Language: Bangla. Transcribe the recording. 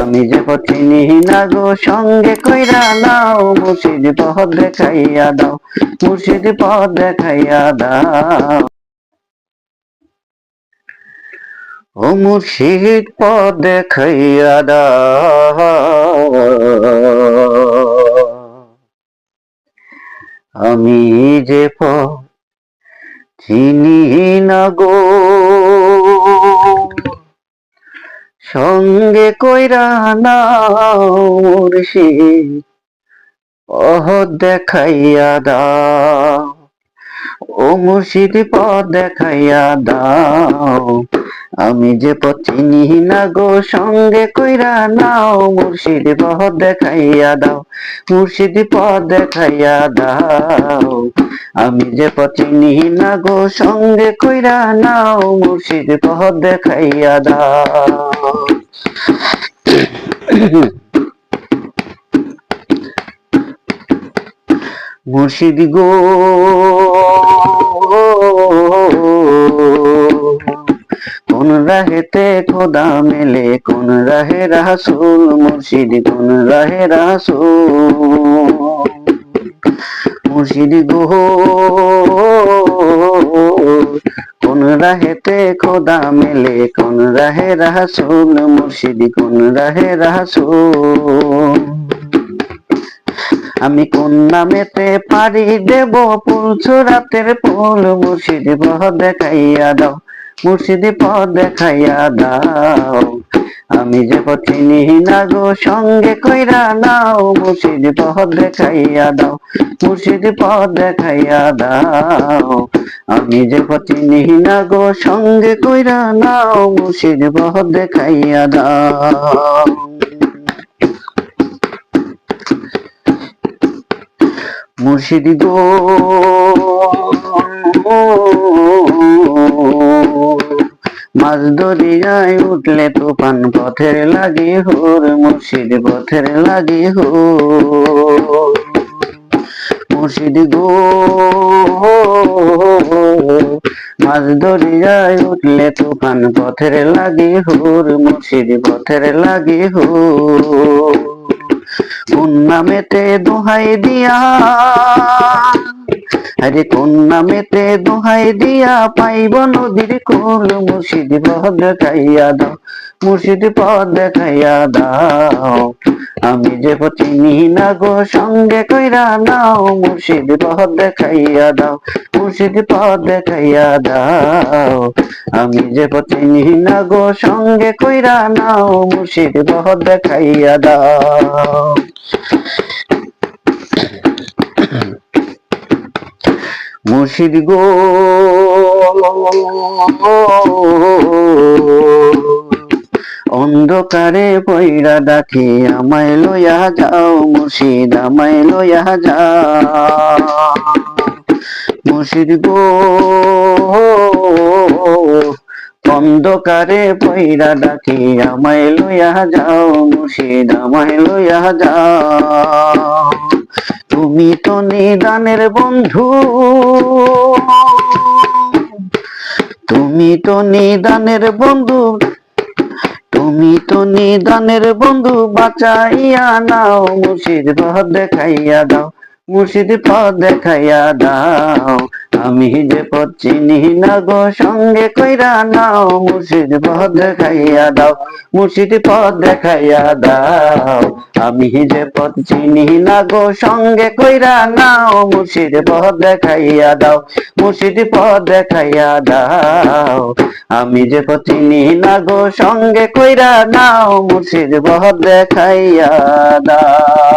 আমি যে চিনি না গো, সঙ্গে কইরা নাও, মুর্শিদ পথ দেখাইয়া দাও, মুর্শিদ পথ দেখাইয়া দাও। ও মুর্শিদ পথ দেখাইয়া দাও। আমি যে পথ চিনি না গো সঙ্গে কইরা না অহ দেখাইয়া দাও। ও মুর্শিদ পথ দেখাইয়া দাও। আমি যে পথ চিনি না গো, সঙ্গে কইরা নাও, মুর্শিদ পথ দেখাইয়া দাও, মুর্শিদ পথ দেখাইয়া দাও। আমি যে পথ চিনি না গো, সঙ্গে কইরা নাও, মুর্শিদ পথ দেখাইয়া দাও। মুর্শিদ গো রাহেতে খোদা মেলে, কোন রাহে রাসুল মুর্শিদ, কোন রাহে রাসুল মুর্শিদ গো কোন রাহেতে খোদা মেলে, কোন রাহে রাসুল মুর্শিদ, কোন রাহে রাসুল। আমি কোন নামেতে পারি দেব পুলছু রাতের ফুল মুর্শিদ পথ দেখাইয়া দাও। মুর্শিদ পথ দেখাইয়া দাও। আমি যে পথ চিনি না গো, সঙ্গে কইরা নাও। মুর্শিদ পথ দেখাইয়া দাও, মুর্শিদ পথ দেখাইয়া দাও। আমি যে পথ চিনি না গো, সঙ্গে কইরা নাও। মুর্শিদ পথ দেখাইয়া দাও। মুর্শিদ গো মাছ দরিয়ায় উঠলে তুফান পথের লাগে হোর, মুর্শিদ পথের লাগে হো মুর্শিদ গো, মাছ দরিয়ায় উঠলে তুফান পথের লাগে হোর, মুর্শিদ পথের লাগে হো কোন নামেতে দোহাই দিয়া আরে কোন নামেতে দোহাই দিয়া পাইব নদীর কোল? মুর্শিদ পথ দেখাইয়া দাও, মুর্শিদ পথ দেখাইয়া দাও। আমি যে চিনি না গো, সঙ্গে কইরা নাও, মুর্শিদ পথ দেখাইয়া দাও, মুর্শিদ পথ দেখাইয়া দাও। আমি যে চিনি না গো, সঙ্গে কইরা নাও, মুর্শিদ পথ দেখাইয়া দাও। মুর্শিদ গো। অন্ধকারে পইরা ডাকি, আমায় লইয়া যাও মুর্শিদ, আমায় লইয়া যাও। মুর্শিদ গো। অন্ধকারে পইরা ডাকি, আমায় লইয়া যাও মুর্শিদ, আমায় লইয়া যাও। তুমি তো নিদানের বন্ধু। তুমি তো নিদানের বন্ধু। তুমি তো নিদানের বন্ধু, বাঁচাইয়া নাও, মুর্শিদ পথ দেখাইয়া দাও, মুর্শিদ পথ দেখাইয়া দাও। আমি যে পথ চিনি না গো, সঙ্গে কইরা নাও, মুর্শিদ পথ দেখাইয়া দাও, মুর্শিদ পথ দেখাইয়া দাও। আমি যে পথ চিনি না গো, সঙ্গে কইরা নাও, মুর্শিদ পথ দেখাইয়া দাও, মুর্শিদ পথ দেখাইয়া দাও। আমি যে পথ চিনি না গো, সঙ্গে কইরা নাও, মুর্শিদ পথ দেখাইয়া দাও।